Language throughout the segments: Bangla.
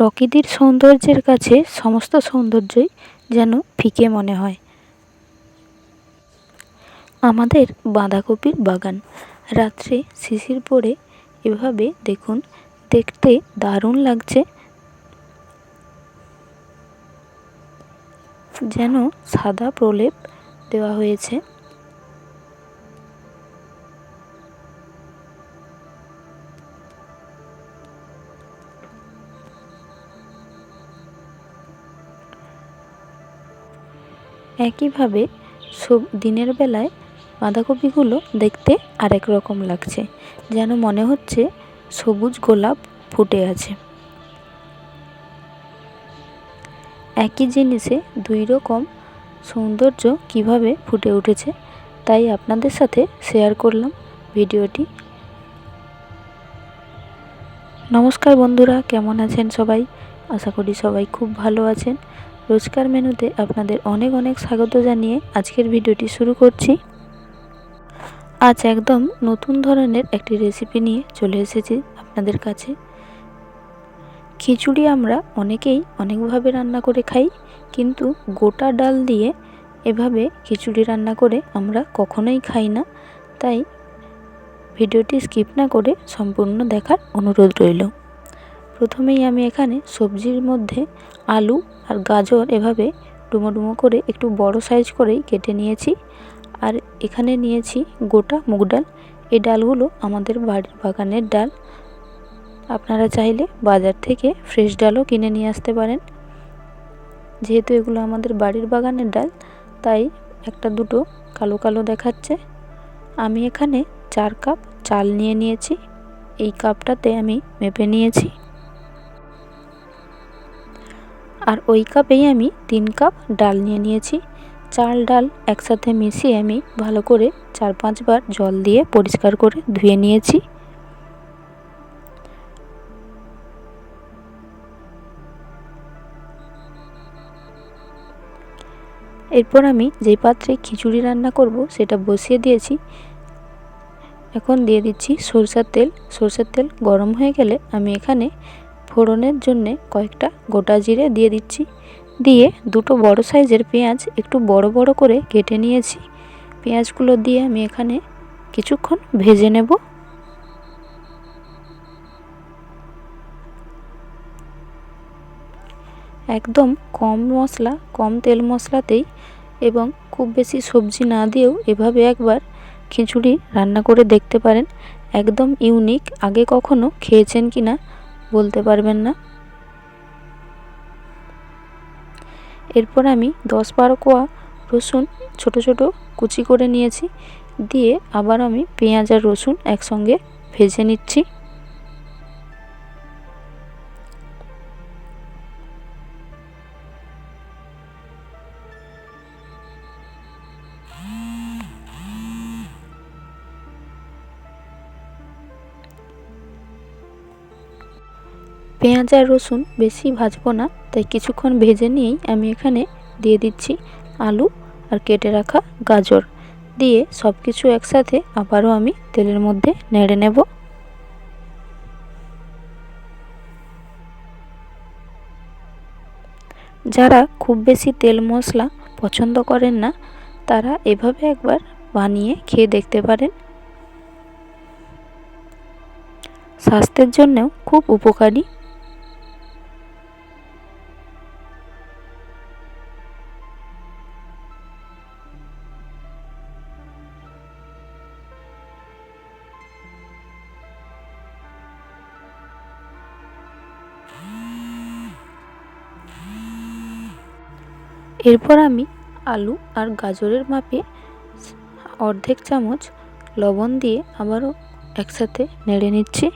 প্রকৃতির সৌন্দর্যের কাছে সমস্ত সৌন্দর্যই যেন ফিকে মনে হয়। আমাদের বাঁধাকপির বাগান। রাত্রে শিশির পড়ে এভাবে দেখুন, দেখতে দারুণ লাগছে। যেন সাদা প্রলেপ দেওয়া হয়েছে। একইভাবে সব দিনের বেলায় বাঁধাকপিগুলো দেখতে আরেক রকম লাগছে, যেন মনে হচ্ছে সবুজ গোলাপ ফুটে আছে। একই জিনিসে দুই রকম সৌন্দর্য কীভাবে ফুটে উঠেছে, তাই আপনাদের সাথে শেয়ার করলাম ভিডিওটি। নমস্কার বন্ধুরা, কেমন আছেন সবাই? আশা করি সবাই খুব ভালো আছেন। রোজকার মেনুতে আপনাদের অনেক অনেক স্বাগত জানিয়ে আজকের ভিডিওটি শুরু করছি। আজ একদম নতুন ধরনের একটি রেসিপি নিয়ে চলে এসেছি আপনাদের কাছে। খিচুড়ি আমরা অনেকেই অনেকভাবে রান্না করে খাই, কিন্তু গোটা ডাল দিয়ে এভাবে খিচুড়ি রান্না করে আমরা কখনোই খাই না। তাই ভিডিওটি স্কিপ না করে সম্পূর্ণ দেখার অনুরোধ রইল। প্রথমেই আমি এখানে সবজির মধ্যে আলু আর গাজর এভাবে ডুমো ডুমো করে একটু বড় সাইজ করেই কেটে নিয়েছি। আর এখানে নিয়েছি গোটা মুগ ডাল। এই ডালগুলো আমাদের বাড়ির বাগানের ডাল। আপনারা চাইলে বাজার থেকে ফ্রেশ ডালও কিনে নিয়ে আসতে পারেন। যেহেতু এগুলো আমাদের বাড়ির বাগানের ডাল, তাই একটা দুটো কালো কালো দেখাচ্ছে। আমি এখানে চার কাপ চাল নিয়ে নিয়েছি। এই কাপটাতে আমি মেপে নিয়েছি। আর ওই কাপেই আমি তিন কাপ ডাল নিয়ে নিয়েছি। চাল ডাল একসাথে মিশিয়ে আমি ভালো করে চার পাঁচবার জল দিয়ে পরিষ্কার করে ধুয়ে নিয়েছি। এরপর আমি যেই পাত্রে খিচুড়ি রান্না করব সেটা বসিয়ে দিয়েছি। এখন দিয়ে দিচ্ছি সরষের তেল। সরষের তেল গরম হয়ে গেলে আমি এখানে ফোড়নের জন্যে কয়েকটা গোটা জিরে দিয়ে দিচ্ছি। দিয়ে দুটো বড় সাইজের পেঁয়াজ একটু বড় বড় করে কেটে নিয়েছি। পেঁয়াজগুলো দিয়ে আমি এখানে কিছুক্ষণ ভেজে নেব। একদম কম মশলা, কম তেল মশলাতেই এবং খুব বেশি সবজি না দিয়েও এভাবে একবার খিচুড়ি রান্না করে দেখতে পারেন। একদম ইউনিক, আগে কখনো খেয়েছেন কি না বলতে পারবেন না। এরপর আমি দশ বারো কোয়া রসুন ছোট ছোট কুচি করে নিয়েছি। দিয়ে আবার আমি পেঁয়াজ আর রসুন একসঙ্গে ভেজে নিচ্ছি। পেঁয়াজ আর রসুন বেশি ভাজবো না, তাই কিছুক্ষণ ভেজে নিয়েই আমি এখানে দিয়ে দিচ্ছি আলু আর কেটে রাখা গাজর। দিয়ে সব কিছু একসাথে আবারও আমি তেলের মধ্যে নেড়ে নেব। যারা খুব বেশি তেল মশলা পছন্দ করেন না, তারা এভাবে একবার বানিয়ে খেয়ে দেখতে পারেন। স্বাস্থ্যের জন্যও খুব উপকারী। এরপর আমি আলু আর গাজরের মাপে অর্ধেক চামচ লবণ দিয়ে আবারও একসাথে নেড়ে নিচ্ছি।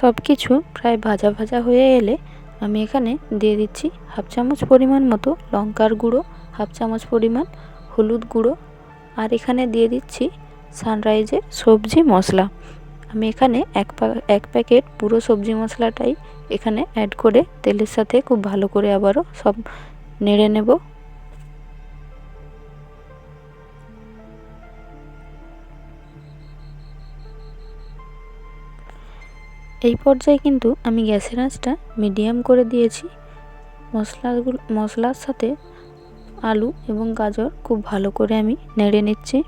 সব কিছু প্রায় ভাজা ভাজা হয়ে এলে আমি এখানে দিয়ে দিচ্ছি হাফ চামচ পরিমাণ মতো লঙ্কার গুঁড়ো, হাফ চামচ পরিমাণ হলুদ গুঁড়ো আর এখানে দিয়ে দিচ্ছি সানরাইজের সবজি মশলা। আমি এখানে এক এক প্যাকেট পুরো সবজি মশলাটাই এখানে অ্যাড করে তেলের সাথে খুব ভালো করে আবারও সব নেড়ে নেব। এই পর্যায়ে কিন্তু আমি গ্যাসের আঁচটা মিডিয়াম করে দিয়েছি। মশলাগুলো, মশলার সাথে আলু এবং গাজর খুব ভালো করে আমি নেড়ে নিচ্ছি।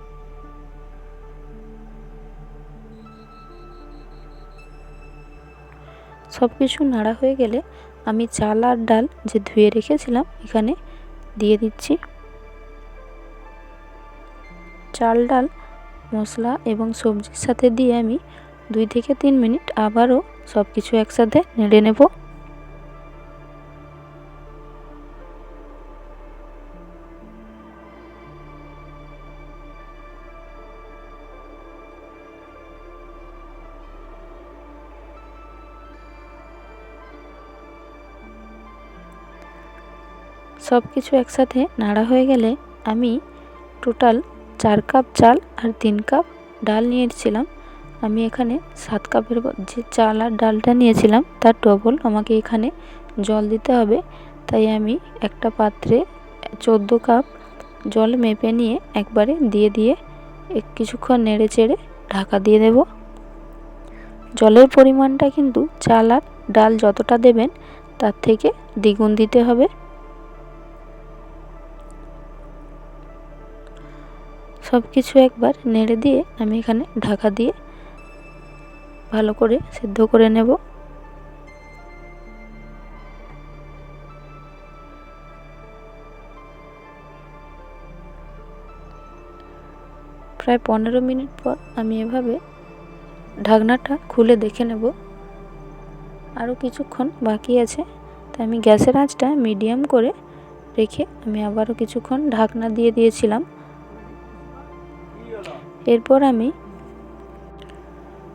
সব কিছু নাড়া হয়ে গেলে আমি চাল আর ডাল যে ধুয়ে রেখেছিলাম এখানে দিয়ে দিচ্ছি। চাল, ডাল, মশলা এবং সবজির সাথে দিয়ে আমি দুই থেকে তিন মিনিট আবারও সব কিছু একসাথে নেড়ে নেব। সব কিছু একসাথে নাড়া হয়ে গেলে আমি টোটাল চার কাপ চাল আর তিন কাপ ডাল নিয়েছিলাম আমি এখানে সাত কাপের যে চাল আর ডালটা নিয়েছিলাম, তার ডবল আমাকে এখানে জল দিতে হবে। তাই আমি একটা পাত্রে চোদ্দ কাপ জল মেপে নিয়ে একবারে দিয়ে দিয়ে এক কিছুক্ষণ নেড়ে চেড়ে ঢাকা দিয়ে দেব। জলের পরিমাণটা কিন্তু চাল আর ডাল যতটা দেবেন, তার থেকে দ্বিগুণ দিতে হবে। সব কিছু একবার নেড়ে দিয়ে আমি এখানে ঢাকা দিয়ে ভালো করে সিদ্ধ করে নেব। প্রায় পনেরো মিনিট পর আমি এভাবে ঢাকনাটা খুলে দেখে নেব। আরও কিছুক্ষণ বাকি আছে, তাই আমি গ্যাসের আঁচটা মিডিয়াম করে রেখে আমি আবারও কিছুক্ষণ ঢাকনা দিয়ে দিয়েছিলাম। এরপর আমি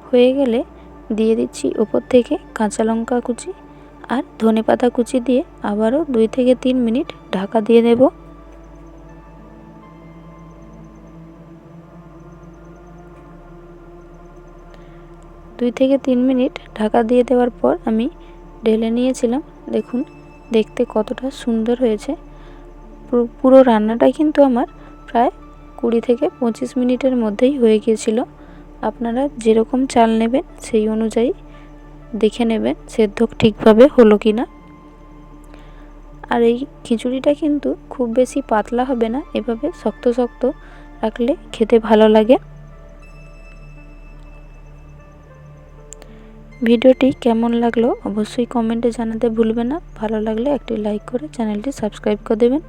হয়ে গেলে দিয়ে দিচ্ছি ওপর থেকে কাঁচা লঙ্কা কুচি আর ধনে পাতা কুচি দিয়ে আবারও দুই থেকে তিন মিনিট ঢাকা দিয়ে দেব। দুই থেকে তিন মিনিট ঢাকা দিয়ে দেওয়ার পর আমি ঢেলে নিয়েছিলাম। দেখুন, দেখতে কতটা সুন্দর হয়েছে। পুরো রান্নাটা কিন্তু আমার প্রায় কুড়ি থেকে পঁচিশ মিনিটের মধ্যেই হয়ে গিয়েছিল। আপনারা যেরকম চাল নেবেন সেই অনুযায়ী দেখে নেবেন সেদ্ধ ঠিকভাবে হলো কি না। আর এই খিচুড়িটা কিন্তু খুব বেশি পাতলা হবে না, এভাবে শক্ত শক্ত রাখলে খেতে ভালো লাগে। ভিডিওটি কেমন লাগল অবশ্যই কমেন্টে জানাতে ভুলবেন না, ভালো লাগলে একটি লাইক করে চ্যানেলটি সাবস্ক্রাইব করে দেবেন।